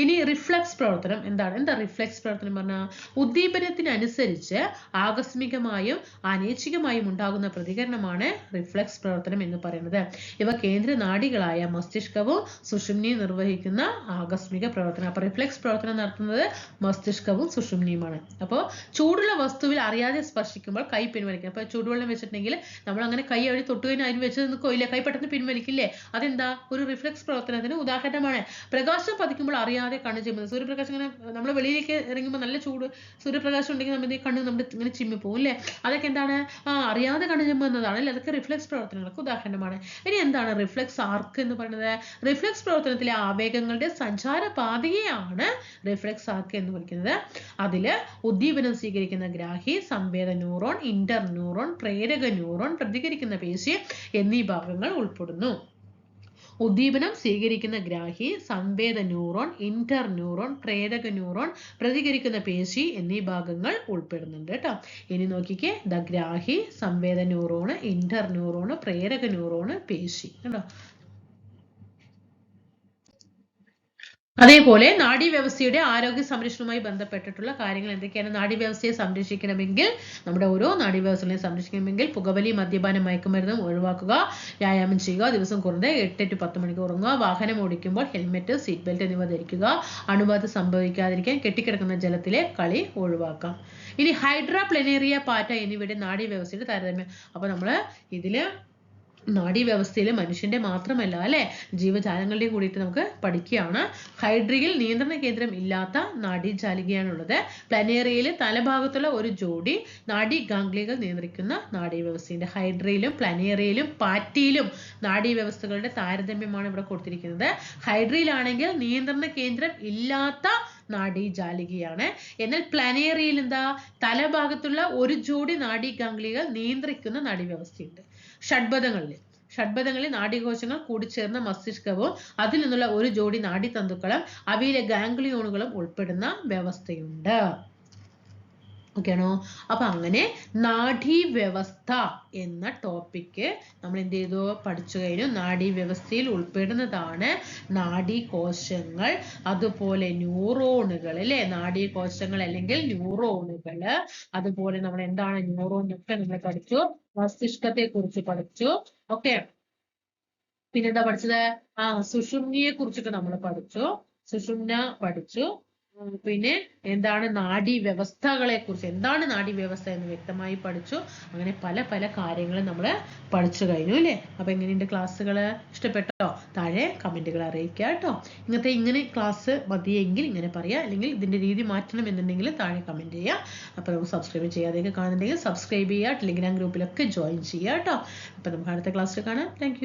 ഇനി റിഫ്ലക്സ് പ്രവർത്തനം എന്താണ്? എന്താ റിഫ്ലക്സ് പ്രവർത്തനം പറഞ്ഞാൽ ഉദ്ദീപനത്തിനനുസരിച്ച് ആകസ്മികമായും അനൈച്ഛികമായും ഉണ്ടാകുന്ന പ്രതികരണമാണ് റിഫ്ലക്സ് പ്രവർത്തനം എന്ന് പറയുന്നത്. ഇവ കേന്ദ്ര നാഡികളായ മസ്തിഷ്കവും സുഷുമ്നിയും നിർവഹിക്കുന്ന ആകസ്മിക പ്രവർത്തനം. അപ്പൊ റിഫ്ലക്സ് പ്രവർത്തനം നടത്തുന്നത് മസ്തിഷ്കവും സുഷുമ്നിയുമാണ്. അപ്പോൾ ചൂടുള്ള വസ്തുവിൽ അറിയാതെ സ്പർശിക്കുമ്പോൾ കൈ പിൻവലിക്കും അപ്പൊ ചൂടുവെള്ളം വെച്ചിട്ടുണ്ടെങ്കിൽ നമ്മൾ അങ്ങനെ കൈ അവിടെ തൊട്ട് കഴിഞ്ഞാൽ അതിന് വെച്ച് നിൽക്കില്ല കൈ പെട്ടെന്ന് പിൻവലിക്കില്ലേ? അതെന്താ? ഒരു റിഫ്ലക്സ് പ്രവർത്തനത്തിന് ഉദാഹരണമാണ്. പ്രകാശം പതിക്കുമ്പോൾ അറിയാതെ കണ്ണ് ചിമ്മുന്നത്. സൂര്യപ്രകാശം ഇങ്ങനെ നമ്മൾ വെളിയിലേക്ക് ഇറങ്ങുമ്പോൾ നല്ല ചൂട് സൂര്യപ്രകാശം ഉണ്ടെങ്കിൽ നമ്മുടെ കണ്ണ് നമ്മുടെ ഇങ്ങനെ ചിമ്മി പോകും അല്ലേ? അതൊക്കെ എന്താണ്? ആ അറിയാതെ കണ്ണ് ചിമ്മുന്നതാണ് അല്ലേ? അതൊക്കെ റിഫ്ലക്സ് പ്രവർത്തനങ്ങൾക്ക് ഉദാഹരണമാണ്. ഇനി എന്താണ് റിഫ്ലക്സ് ആർക്ക് എന്ന് പറയുന്നത്? റിഫ്ലക്സ് പ്രവർത്തനത്തിലെ ആവേഗങ്ങളുടെ സഞ്ചാര പാതയെയാണ് റിഫ്ലക്സ് ആർക്ക് എന്ന് വിളിക്കുന്നത്. അതിൽ ഉദ്ദീപനം സ്വീകരിക്കുന്ന ഗ്രാഹി സംവേദ ന്യൂറോൺ ഇന്റർ ന്യൂറോൺ പ്രേരക ന്യൂറോൺ പ്രതികരിക്കുന്ന പേശി എന്നീ ഭാഗങ്ങൾ ഉൾപ്പെടുന്നു. ഉദ്ദീപനം സ്വീകരിക്കുന്ന ഗ്രാഹി സംവേദ ന്യൂറോൺ ഇന്റർ ന്യൂറോൺ പ്രേരക ന്യൂറോൺ പ്രതികരിക്കുന്ന പേശി എന്നീ ഭാഗങ്ങൾ ഉൾപ്പെടുന്നുണ്ട് കേട്ടോ. ഇനി നോക്കിക്കേ ദ ഗ്രാഹി സംവേദ ന്യൂറോണ് ഇന്റർ ന്യൂറോണ് പ്രേരക ന്യൂറോണ് പേശി. കേട്ടോ അതേപോലെ നാഡീവ്യവസ്ഥയുടെ ആരോഗ്യ സംരക്ഷണവുമായി ബന്ധപ്പെട്ടിട്ടുള്ള കാര്യങ്ങൾ എന്തൊക്കെയാണ്? നാഡീവ്യവസ്ഥയെ സംരക്ഷിക്കണമെങ്കിൽ നമ്മുടെ ഓരോ നാഡീവ്യവസ്ഥകളെ സംരക്ഷിക്കണമെങ്കിൽ പുകവലി മദ്യപാനം മയക്കുമരുന്നും ഒഴിവാക്കുക വ്യായാമം ചെയ്യുക ദിവസം കുറഞ്ഞത് എട്ട് ടു പത്ത് മണിക്കൂർ ഉറങ്ങുക വാഹനം ഓടിക്കുമ്പോൾ ഹെൽമെറ്റ് സീറ്റ് ബെൽറ്റ് എന്നിവ ധരിക്കുക അണുബാധ സംഭവിക്കാതിരിക്കാൻ കെട്ടിക്കിടക്കുന്ന ജലത്തിലെ കളി ഒഴിവാക്കാം. ഇനി ഹൈഡ്രാ പ്ലനേറിയ പാറ്റ എന്നിവയുടെ നാഡീവ്യവസ്ഥയുടെ താരതമ്യം. അപ്പൊ നമ്മൾ ഇതിൽ നാഡീവ്യവസ്ഥയിൽ മനുഷ്യന്റെ മാത്രമല്ല അല്ലെ? ജീവജാലങ്ങളുടെയും കൂടിയിട്ട് നമുക്ക് പഠിക്കുകയാണ്. ഹൈഡ്രിയിൽ നിയന്ത്രണ കേന്ദ്രം ഇല്ലാത്ത നാഡീജാലികയാണുള്ളത്. പ്ലനേറിയയിൽ തലഭാഗത്തുള്ള ഒരു ജോഡി നാഡി ഗാംഗ്ലികൾ നിയന്ത്രിക്കുന്ന നാഡീവ്യവസ്ഥയുണ്ട്. ഹൈഡ്രയിലും പ്ലനേറിയയിലും പാറ്റിയിലും നാഡീവ്യവസ്ഥകളുടെ താരതമ്യമാണ് ഇവിടെ കൊടുത്തിരിക്കുന്നത്. ഹൈഡ്രിയിലാണെങ്കിൽ നിയന്ത്രണ കേന്ദ്രം ഇല്ലാത്ത നാഡീജാലികയാണ്. എന്നാൽ പ്ലാനേറിയയിൽ എന്താ? തലഭാഗത്തുള്ള ഒരു ജോഡി നാഡി ഗാംഗ്ലികൾ നിയന്ത്രിക്കുന്ന നാഡീവ്യവസ്ഥയുണ്ട്. ഷഡ്പഥങ്ങളിൽ ഷഡ്പഥങ്ങളിൽ നാഡീകോശങ്ങൾ കൂടിച്ചേർന്ന മസ്തിഷ്കവും അതിൽ നിന്നുള്ള ഒരു ജോഡി നാഡീതന്തുക്കളും അവയിലെ ഗാംഗ്ലിയോണുകളും ഉൾപ്പെടുന്ന വ്യവസ്ഥയുണ്ട്. ഓക്കെ ആണോ അപ്പൊ അങ്ങനെ നാഡീവ്യവസ്ഥ എന്ന ടോപ്പിക്ക് നമ്മൾ എന്ത് ചെയ്തു? പഠിച്ചു കഴിഞ്ഞു. നാഡീവ്യവസ്ഥയിൽ ഉൾപ്പെടുന്നതാണ് നാഡീകോശങ്ങൾ അതുപോലെ ന്യൂറോണുകൾ അല്ലെ? നാഡീകോശങ്ങൾ അല്ലെങ്കിൽ ന്യൂറോണുകൾ അതുപോലെ നമ്മൾ എന്താണ് ന്യൂറോൺ ഒക്കെ നമ്മൾ പഠിച്ചു. മസ്തിഷ്കത്തെ കുറിച്ച് പഠിച്ചു. ഓക്കെ. പിന്നെന്താ പഠിച്ചത്? ആ സുഷുമ്നിയെ കുറിച്ചൊക്കെ നമ്മൾ പഠിച്ചു. സുഷുമ്ന പഠിച്ചു. പിന്നെ എന്താണ് നാഡി വ്യവസ്ഥകളെ കുറിച്ച് എന്താണ് നാഡി വ്യവസ്ഥ എന്ന് വ്യക്തമായി പഠിച്ചു. അങ്ങനെ പല പല കാര്യങ്ങളും നമ്മൾ പഠിച്ചു കഴിഞ്ഞു അല്ലേ? അപ്പൊ എങ്ങനെയുണ്ട് ക്ലാസ്സുകൾ ഇഷ്ടപ്പെട്ടോ? താഴെ കമന്റുകൾ അറിയിക്കുക കേട്ടോ. ഇങ്ങനത്തെ ഇങ്ങനെ ക്ലാസ് മതിയെങ്കിൽ ഇങ്ങനെ പറയാ അല്ലെങ്കിൽ ഇതിന്റെ രീതി മാറ്റണം എന്നുണ്ടെങ്കിൽ താഴെ കമന്റ് ചെയ്യുക അപ്പൊ നമുക്ക് സബ്സ്ക്രൈബ് ചെയ്യാതെയൊക്കെ കാണുന്നുണ്ടെങ്കിൽ സബ്സ്ക്രൈബ് ചെയ്യുക ടെലിഗ്രാം ഗ്രൂപ്പിലൊക്കെ ജോയിൻ ചെയ്യുക കേട്ടോ. അപ്പൊ നമുക്ക് അടുത്ത ക്ലാസ്സിൽ കാണാം. താങ്ക്